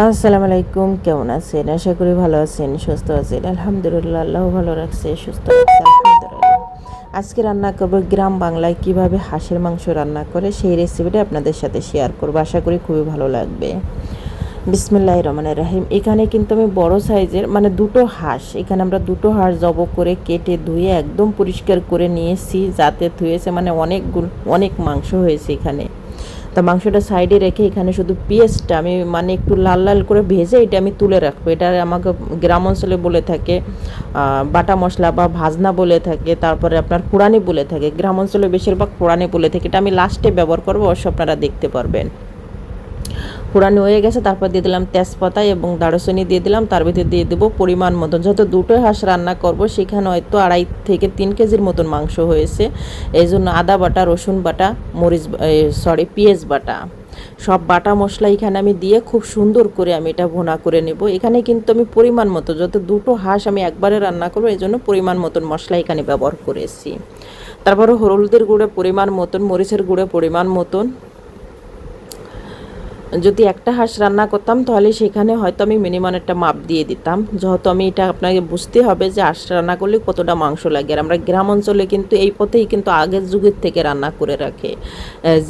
আসসালামু আলাইকুম, কেমন আছেন? আশা করি ভালো আছেন, সুস্থ আছেন। আলহামদুলিল্লাহ, আল্লাহ ভালো রাখছে, সুস্থ আজকে রান্না করব গ্রাম বাংলায় কীভাবে হাঁসের মাংস রান্না করে সেই রেসিপিটা আপনাদের সাথে শেয়ার করব। আশা করি খুবই ভালো লাগবে। বিসমিল্লাহ রহমানের রাহিম। এখানে কিন্তু আমি বড় সাইজের মানে দুটো হাঁস, এখানে আমরা দুটো হাঁস জব করে কেটে ধুয়ে একদম পরিষ্কার করে নিয়েছি, যাতে ধুয়েছে মানে অনেক অনেক মাংস হয়েছে এখানে। তা মাংসটা সাইডে রেখে এখানে শুধু পেঁয়াজটা আমি মানে একটু লাল লাল করে ভেজে এটা আমি তুলে রাখব। এটা আমাকে গ্রাম অঞ্চলে বলে থাকে বাটা মশলা বা ভাজনা বলে থাকে, তারপরে আপনার কোরআনে বলে থাকে, গ্রাম অঞ্চলে বেশিরভাগ কোরআনে বলে থাকে। এটা আমি লাস্টে ব্যবহার করব, অবশ্য আপনারা দেখতে পারবেন। পুরানি হয়ে গেছে, তারপর দিয়ে দিলাম তেজপাতা এবং দারুচিনি দিয়ে দিলাম, তার ভিতরে দিয়ে দেবো পরিমাণ মতন। যেহেতু দুটোই হাঁস রান্না করব, সেখানে হয়তো আড়াই থেকে তিন কেজির মতন মাংস হয়েছে। এই জন্য আদা বাটা, রসুন বাটা, মরিচ সরি পেঁয়াজ বাটা। সব বাটা মশলা এখানে আমি দিয়ে খুব সুন্দর করে আমি এটা ভোনা করে নেব। এখানে কিন্তু আমি পরিমাণ মতো, যত দুটো হাঁস আমি একবারে রান্না করব, এই জন্য পরিমাণ মতন মশলা এখানে ব্যবহার করেছি। তারপরে হলুদের গুঁড়ে পরিমাণ মতন, মরিচের গুঁড়ে পরিমাণ মতন। যদি একটা হাঁস রান্না করতাম, তাহলে সেখানে হয়তো আমি মিনিমাম একটা মাপ দিয়ে দিতাম। যেহেতু আমি এটা আপনাকে বুঝতে হবে যে হাঁস রান্না করলে কতটা মাংস লাগে। আর আমরা গ্রাম অঞ্চলে কিন্তু এই পথেই কিন্তু আগের যুগের থেকে রান্না করে রাখে।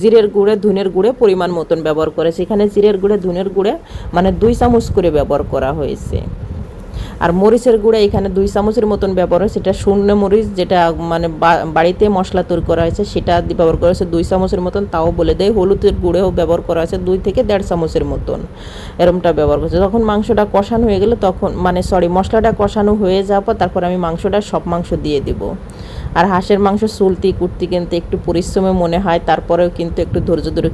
জিরের গুঁড়ে, ধুনের গুঁড়ে পরিমাণ মতন ব্যবহার করে। সেখানে জিরের গুঁড়ে, ধুনের গুঁড়ে মানে দুই চামচ করে ব্যবহার করা হয়েছে। আর মরিচের গুঁড়া এখানে দুই চামচের মতন ব্যবহার হয়। সেটা শূন্য মরিচ, যেটা মানে বাড়িতে মশলা তৈরি করা হয়েছে, সেটা ব্যবহার করা হয়েছে দুই চামচের মতন। তাও বলে দেয়, হলুদের গুঁড়েও ব্যবহার করা হয়েছে দুই থেকে দেড় চামচের মতন। এরমটা ব্যবহার করেছে। যখন মাংসটা কষানো হয়ে গেলে, তখন মানে সরি মশলাটা কষানো হয়ে যাওয়ার পর, তারপর আমি মাংসটা সব মাংস দিয়ে দেবো। আর হাঁসের মাংস চুলতি কুটতি কিন্তু একটু পরিশ্রমে মনে হয়, তারপরেও কিন্তু একটু ধৈর্য ধরে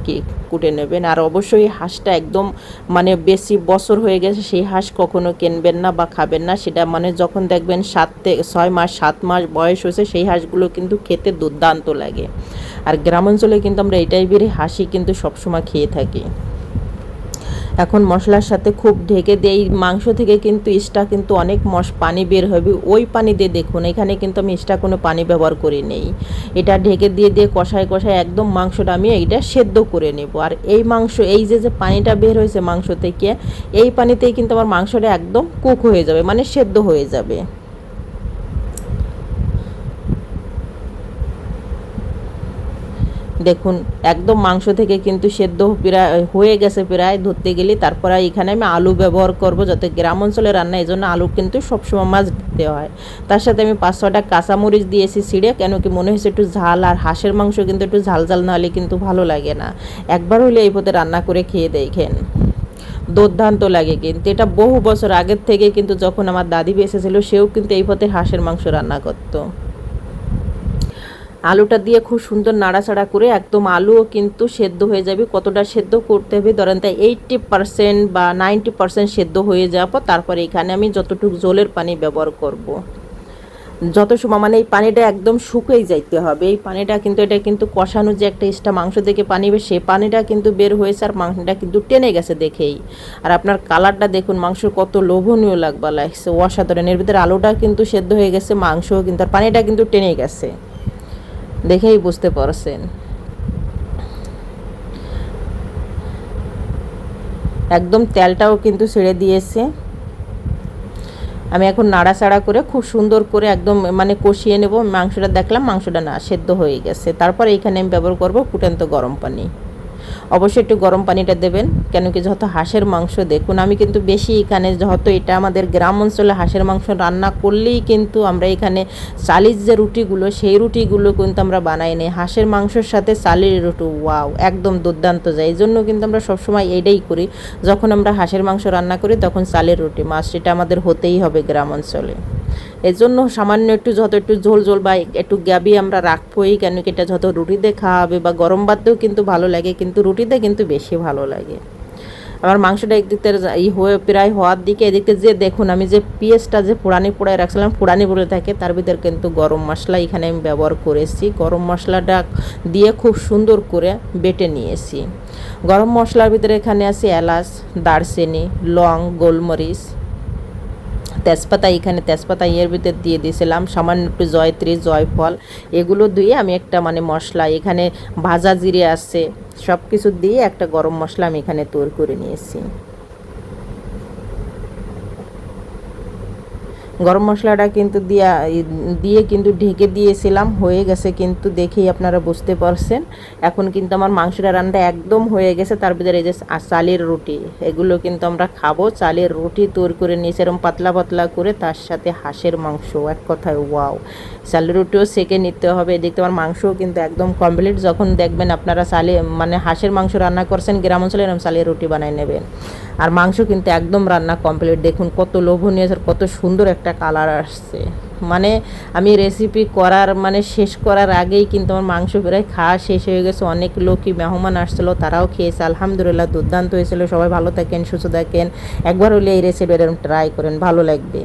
কুটে নেবেন। আর অবশ্যই হাঁসটা একদম মানে বেশি বছর হয়ে গেছে সেই হাঁস কখনো কিনবেন না বা খাবেন না। সেটা মানে যখন দেখবেন সাত থেকে ছয় মাস, সাত মাস বয়স হয়েছে, সেই হাঁসগুলো কিন্তু খেতে দুর্দান্ত লাগে। আর গ্রামাঞ্চলে কিন্তু আমরা এটাই বেরি হাসি কিন্তু সবসময় খেয়ে থাকি। এখন মশলার সাথে খুব ঢেকে দিয়ে এই মাংস থেকে কিন্তু ইস্টা কিন্তু অনেক মশ পানি বের হবে। ওই পানি দিয়ে দেখুন, এখানে কিন্তু আমি ইস্টা কোনো পানি ব্যবহার করি নেই। এটা ঢেকে দিয়ে দিয়ে কষায় কষায় একদম মাংসটা আমি এইটা সেদ্ধ করে নেব। আর এই মাংস, এই যে যে পানিটা বের হয়েছে মাংস থেকে, এই পানিতেই কিন্তু আমার মাংসটা একদম কুক হয়ে যাবে মানে সেদ্ধ হয়ে যাবে। দেখুন, একদম মাংস থেকে কিন্তু সেদ্ধ প্রায়, হয়ে গেছে প্রায় ধরতে গেলে। তারপরে এখানে আমি আলু ব্যবহার করব যাতে গ্রাম অঞ্চলে রান্না, এই জন্য আলু কিন্তু সবসময় মাছ দিতে হয়। তার সাথে আমি পাঁচ ছটা কাঁচামরিচ দিয়েছি ছিঁড়ে, কেন কি মনে হয়েছে একটু ঝাল আর হাঁসের মাংস কিন্তু একটু ঝাল ঝাল না হলে কিন্তু ভালো লাগে না। একবার হলে এই পথে রান্না করে খেয়ে দেখেন। দুর্দান্ত লাগে কিন্তু। এটা বহু বছর আগের থেকে কিন্তু যখন আমার দাদি বেঁচে সেও কিন্তু এই পথে হাঁসের মাংস রান্না করতো। আলুটা দিয়ে খুব সুন্দর নাড়াচাড়া করে একদম আলুও কিন্তু সেদ্ধ হয়ে যাবে। কতটা সেদ্ধ করতে হবে ধরেন তাই এইটটি পারসেন্ট বা নাইনটি পারসেন্ট সেদ্ধ হয়ে যাওয়ার পর তারপরে এখানে আমি যতটুকু জলের পানি ব্যবহার করব। যত সময় মানে এই পানিটা একদম শুকিয়ে যাইতে হবে। এই পানিটা কিন্তু এটা কিন্তু কষানো যে একটা এক্সট্রা মাংস থেকে পানি বের সেই পানিটা কিন্তু বের হয়েছে আর মাংসটা কিন্তু টেনে গেছে দেখেই। আর আপনার কালারটা দেখুন মাংস কত লোভনীয় লাগবা লাগছে। অসাধারণ, এর ভিতরে আলুটা কিন্তু সেদ্ধ হয়ে গেছে, মাংসও কিন্তু, আর পানিটা কিন্তু টেনে গেছে। দেখেই বুঝতে পারছেন। একদম তেলটাও কিন্তু ছেড়ে দিয়েছে। আমি এখন নাড়াচাড়া করে খুব সুন্দর করে একদম মানে কষিয়ে নেব। মাংসটা দেখলাম মাংসটা না সেদ্ধ হয়ে গেছে। তারপর এইখানে আমি ব্যবহার করব ফুটান্ত গরম পানি। অবশ্যই একটু গরম পানিটা দেবেন কেন কি যত হাঁসের মাংস দেখুন, আমি কিন্তু বেশি এখানে যত এটা আমাদের গ্রাম অঞ্চলে হাঁসের মাংস রান্না করলেই কিন্তু আমরা এখানে চালির যে রুটিগুলো, সেই রুটিগুলো কিন্তু আমরা বানাই নিই। হাঁসের মাংসের সাথে চালির রুটি, ওয়াও, একদম দুর্দান্ত যায়। এই জন্য কিন্তু আমরা সবসময় এটাই করি, যখন আমরা হাঁসের মাংস রান্না করি তখন চালের রুটি, মাছ সেটা আমাদের হতেই হবে গ্রাম অঞ্চলে। এর জন্য সামান্য একটু যত একটু ঝোল ঝোল বা একটু গ্যাবি আমরা রাখবোই, কেন কি এটা যত রুটিতে খাওয়া হবে বা গরম ভাতেও কিন্তু ভালো লাগে, কিন্তু রুটিতে কিন্তু বেশি ভালো লাগে। আমার মাংসটা একদিকে ই হয়ে প্রায় হওয়ার দিকে এদিকে যে দেখুন আমি যে পেঁয়াজটা যে পোড়ানি পোড়ায় রাখছিলাম পোড়ানি পড়ে থাকে, তার ভিতরে কিন্তু গরম মশলা এখানে আমি ব্যবহার করেছি। গরম মশলাটা দিয়ে খুব সুন্দর করে বেটে নিয়েছি। গরম মশলার ভিতরে এখানে আছে এলাচ, দারচিনি, লং, গোলমরিচ তেজপাতা, এখানে তেজপাতা ইয়ের ভিতর দিয়ে দিয়েছিলাম, সামান্য একটু জয়ত্রী, জয়ফল, এগুলো দিয়ে আমি একটা মানে মশলা, এখানে ভাজা জিরে আছে সব কিছু দিয়ে একটা গরম মশলা আমি এখানে তৈরি করে নিয়েছি। গরম মশলাটা কিন্তু দিয়া, দিয়ে কিন্তু ঢেকে দিয়েছিলাম, হয়ে গেছে কিন্তু দেখেই আপনারা বুঝতে পারছেন। এখন কিন্তু আমার মাংসটা রান্না একদম হয়ে গেছে, তার ভিতরে এই যে চালের রুটি, এগুলো কিন্তু আমরা খাব। চালের রুটি তৈরি করে নিয়েছি এরকম পাতলা পাতলা করে, তার সাথে হাঁসের মাংস, এক কথায় ওয়াও। চালের রুটিও সেকে নিতে হবে, এদিকে আমার মাংসও কিন্তু একদম কমপ্লিট যখন দেখবেন আপনারা চালে মানে হাঁসের মাংস রান্না করছেন, গ্রাম অঞ্চলে এরকম চালের রুটি বানাই নেবেন। আর মাংস কিন্তু একদম রান্না কমপ্লিট দেখুন কত লোভনীয় আর কত সুন্দর একটা কালার আসছে। মানে আমি রেসিপি করার মানে শেষ করার আগেই কিন্তু আমার মাংস প্রায় খাওয়া শেষ হয়ে গেছে। অনেক লোকই মেহমান আসছিল, তারাও খেয়েছে। আলহামদুলিল্লাহ, দুর্দান্ত হয়েছিল। সবাই ভালো থাকেন, সুস্থ থাকেন। একবার হলে এই রেসিপি এরকম ট্রাই করেন, ভালো লাগবে।